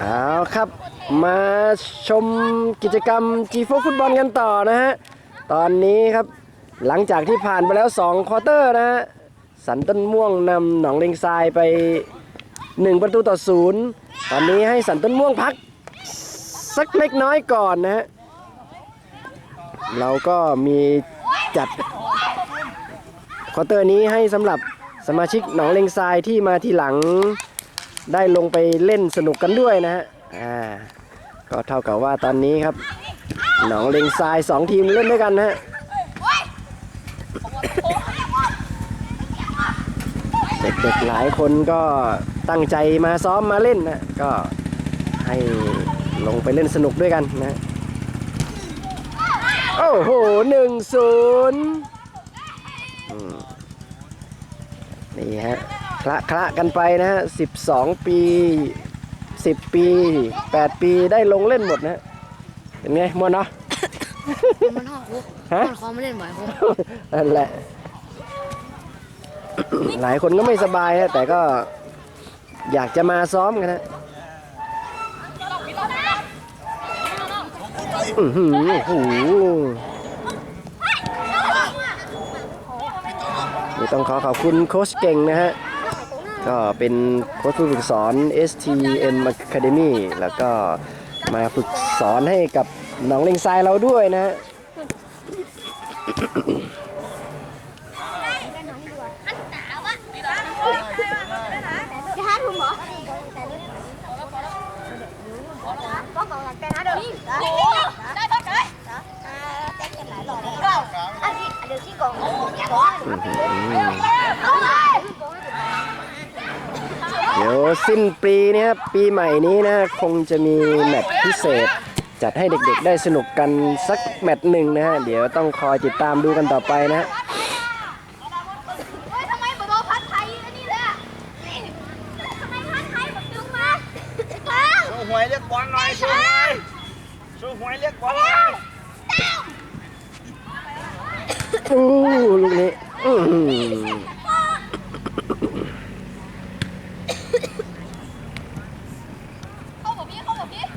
เอาครับ มาชมกิจกรรมจีโฟฟุตบอลกันต่อนะฮะ ตอนนี้ครับหลังจากที่ผ่านไปแล้ว 2 ควอเตอร์นะฮะ สันต้นม่วงนำหนองเลงทรายไป 1 ประตูต่อศูนย์ตอนนี้ให้สันต้นม่วงพัก สักเล็กน้อยก่อนนะฮะ เราก็มีจัดควอเตอร์นี้ให้สำหรับ สมาชิกหนองเลงทรายที่มาทีหลังได้ลงไปเล่นสนุกกันด้วยนะฮะอ่าก็เท่ากับว่าตอนนี้ครับ หนองเลงทรายสองทีมเล่นด้วยกันนะฮะเด็กๆหลายคนก็ตั้งใจมาซ้อมมาเล่นนะก็ให้ลงไปเล่นสนุกด้วยกันนะโอ้โหหนึ่งศูนย์ นี่ฮะคละคละกันไปนะฮะสิบสองปีสิบปีแปดปีได้ลงเล่นหมดนะฮะเป็นไงมวนเนาะ มันห้องคุกฮะ มันคอไม่เล่นบ่อยคุกนั่นแหละ หลายคนก็ไม่สบายฮะแต่ก็อยากจะมาซ้อมกันนะอือหือโอ้โห นี่ต้องขอขอบคุณโค้ชเก่งนะฮะ ก็เป็นโค้ชผู้ฝึกสอน STM Academy แล้วก็มาฝึกสอนให้กับน้องเล็งทรายเราด้วยนะฮะ เดี๋ยวสิ้นปีนี้ครับปีใหม่นี้นะ คงจะมีแมตช์พิเศษ จัดให้เด็กๆได้สนุกกันสักแมตช์หนึ่งนะฮะ เดี๋ยวต้องคอยติดตามดูกันต่อไปนะฮะ ôi sao mấy bồ phát thấy đi ra sao mấy phát thấy một đường mà hả สู้หวยเรียกบอลหน่อยสู้หวยสู้หวยเรียกบอลหน่อย อู้ลูกนี้อื้อหือ không một biết không một biết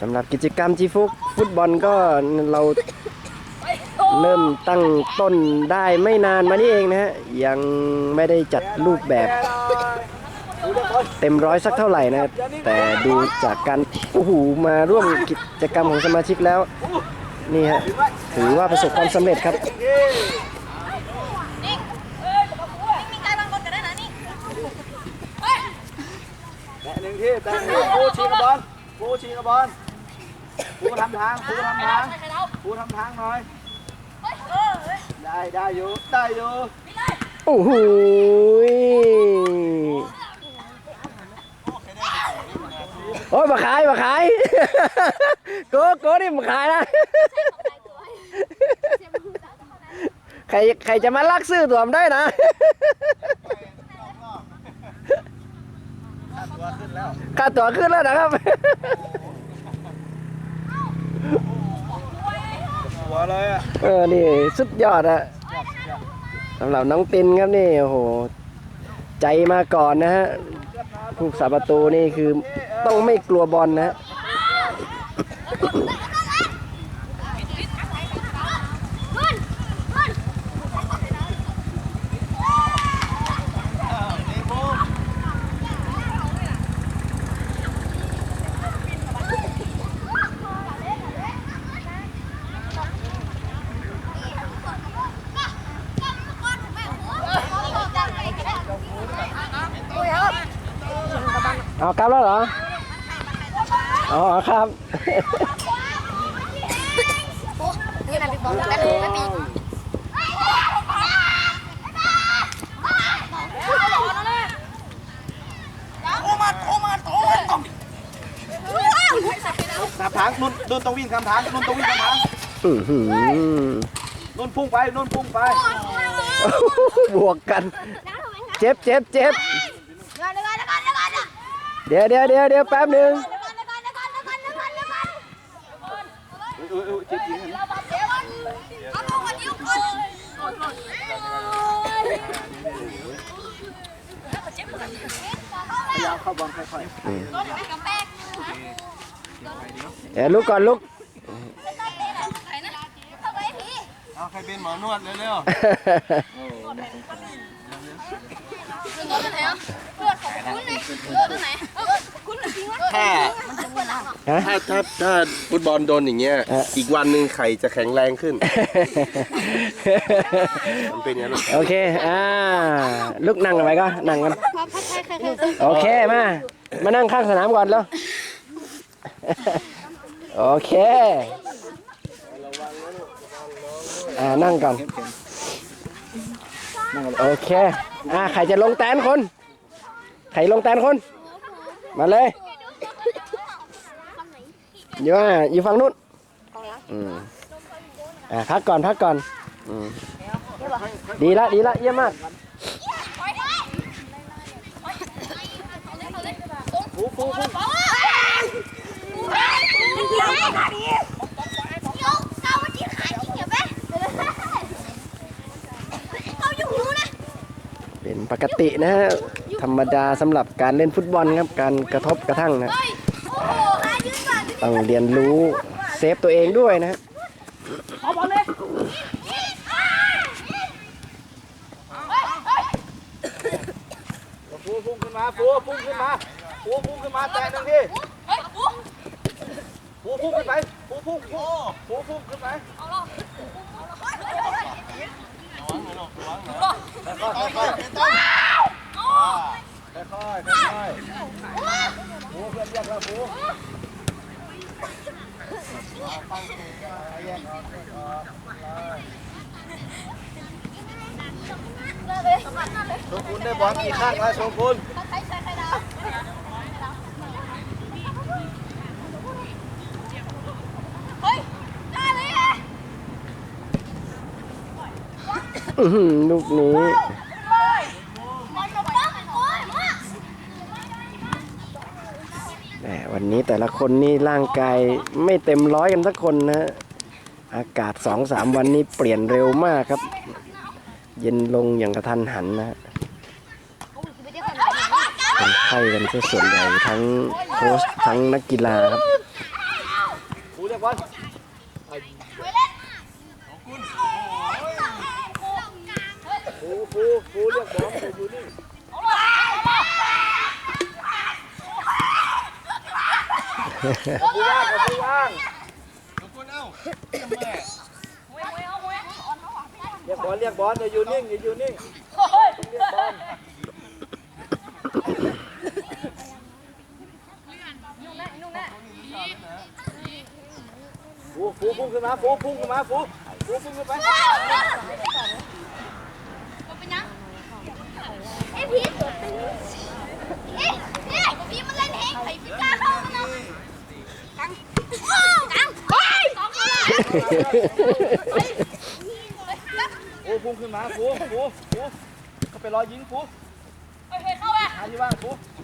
สำหรับกิจกรรมจีฟุกฟุตบอลก็เราเริ่มตั้งต้นได้ไม่นานมานี่เองนะฮะ ยังไม่ได้จัดรูปแบบ ต็มร้อยสักเท่าไหร่นะครับ แต่ดูจากการโอ้โหมาร่วมกิจกรรมของสมาชิกแล้ว นี่ฮะถือว่าประสบความสำเร็จครับนิ่งเอ้ยบอกว่านิ่งใจบางคนกันได้นะนิ่แตะหนึ่งที่แตะหนึ่งที่ปูชีกระบอลปูชีกระบอลปูทำทางปูทำทางปูทำทางหน่อยเฮ้ยเออเฮ้ยได้ได้อยู่ได้อยู่โอ้โห โอ้ยมาขายมาขาย โกโก้นี่มาขายนะใครใครจะมาลักซื้อตัวผมได้นะตัวขึ้นแล้วค่าตั๋วขึ้นแล้วนะครับหัวเลยอะเออนี่สุดยอดอะสำหรับน้องตินครับนี่โอ้โห ใจมาก่อนนะฮะผู้สาประตูนี่คือต้องไม่กลัวบอลนะ เอากลับแล้วเหรออ๋อครับนี่นะพี่บอลกันเลยไม่มีนับทางนุ่นนุ่นต้องวิ่งคำทางนุ่นต้องวิ่งคำทางนุ่นพุ่งไปนุ่นพุ่งไป บวกกัน เจ็บเจ็บเจ็บ เดี๋ยวเดี๋ยวเดี๋ยวเดี๋ยวแป๊บหนึ่ง Được rồi, được rồi, được rồi, được rồi, được rồi, được rồi. เออเออเจ็บจริงเห็นไหมพยายามเข้าบอลค่อยเดี๋ยวลุกก่อนลุกๆเอาใครเป็นหมอนวดเร็ว ถ้าถ้าถ้าถ้าฟุตบอลโดนอย่างเงี้ย อีกวันหนึ่งไข่จะแข็งแรงขึ้น มันเป็นอย่างนั้นโอเค อ่า ลุกนั่งกันไปก็นั่งกัน โอเค มา มานั่งข้างสนามก่อนแล้ว โอเค อ่า นั่งก่อน โอเค อ่าใครจะลงแตนคน ใครลงแตนคน มาเลยอยู่ว่าอยู่ฝั่งนู้นอืมอ่าพักก่อนพักก่อนอืมดีละดีละเยี่ยมมากเป็นป กตินะฮะธรรมดาสำหรับการเล่นฟุตบอลครับการกระทบกระทั่งนะต้องเรียนรู้เซฟตัวเองด้วยนะฮะฟูพุ่งขึ้นมาฟูพุ่งขึ้นมาฟูพุ่งขึ้นมาแตะหนึ่งทีฟูพุ่งขึ้นไปฟูพุ่งฟูฟูพุ่งขึ้นไปค่อยๆ โชกุนได้บอลกี่ข้างแล้วโชกุนลูกนี้แหมวั นี้แต่ละคนนี่ร่างกายไม่เต็มร้อยกันสักคนนะฮะอากาศสองสามวันนี้เปลี่ยนเร็วมากครับ เย็นลงอย่างกระทันหันนะฮะเป็นไข้กันซะส่วนใหญ่ทั้งโค้ชทั้งนักกีฬาครับฟูเรียกบอลฟูฟูฟูเรียกบอลอยู่นี่ ฟูว่างฟูว่างเรียกบอลเรียกบอลอย่าอยู่นิ่งอย่าอยู่นิ่งเรียกบอลฟูฟูพุ่งขึ้นมาฟูพุ่งขึ้นมาฟูฟูพุ่งขึ้นไปไอ้พีทเอ๊ะเอ๊ะพีมันเล่นเองไอ้พีทกล้าเข้ามาเนาะกังกังเฮ้ย สองคนละฟูพุ่งขึ้นมาฟูฟูฟูก็ไปรอยิงฟูเฮ้ยเข้าไปหาที่ว่างฟูฟู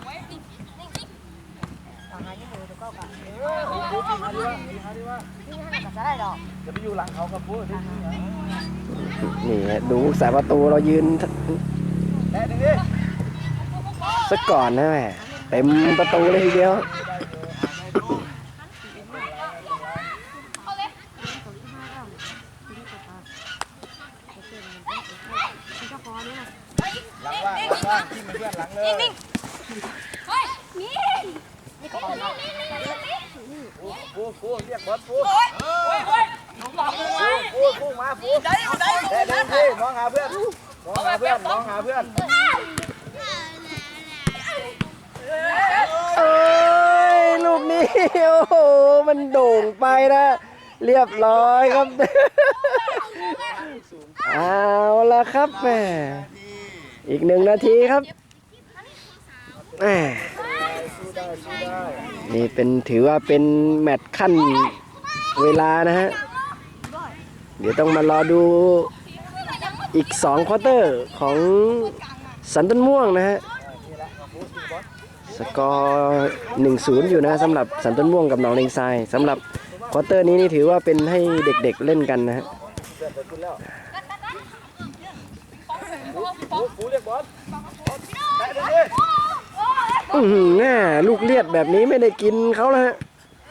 หาที่ว่างหาที่ว่างอย่าไปอยู่หลังเขาครับฟูเดี๋ยวยิงเหรอนี่ฮะดูสายประตูเรายืนแตะหนึ่งดิซะก่อนนะแหมเต็มประตูเลยทีเดียว หลังว่างหลังว่างที่มันเพื่อนหลังเลย เฮ้ยนี่นี่ก็นี่นี่นี่นี่ฟูฟูเรียกบอลฟูฟูฟูฟูมาฟูแตะหนึ่งดิมองหาเพื่อนมองหาเพื่อนมองหาเพื่อนเอ้ยลูกนี้โอ้โหมันโด่งไปนะเรียบร้อยครับเอาละครับแหมอีกหนึ่งนาทีครับ แหมนี่เป็นถือว่าเป็นแมตช์ขั้นเวลานะฮะ เดี๋ยวต้องมารอดูอีก2ควอเตอร์ของสันต้นม่วงนะฮะ สกอร์1-0อยู่นะสำหรับสันต้นม่วงกับหนองเลงทรายสำหรับควอเตอร์นี้นี่ถือว่าเป็นให้เด็กๆเล่นกันนะฮะเสร็จเสร็จคุณแล้วปูปูเรียกบอล อื้อหือแน่ลูกเลียดแบบนี้ไม่ได้กินเขาแล้วฮะ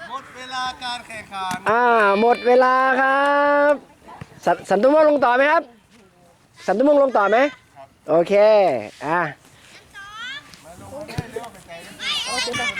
หมดเวลาการแข่งขันอ่า หมดเวลาครับสนสันตุมงลงต่อไหมครับ สันตุมงลงต่อไหมโอเค อะเ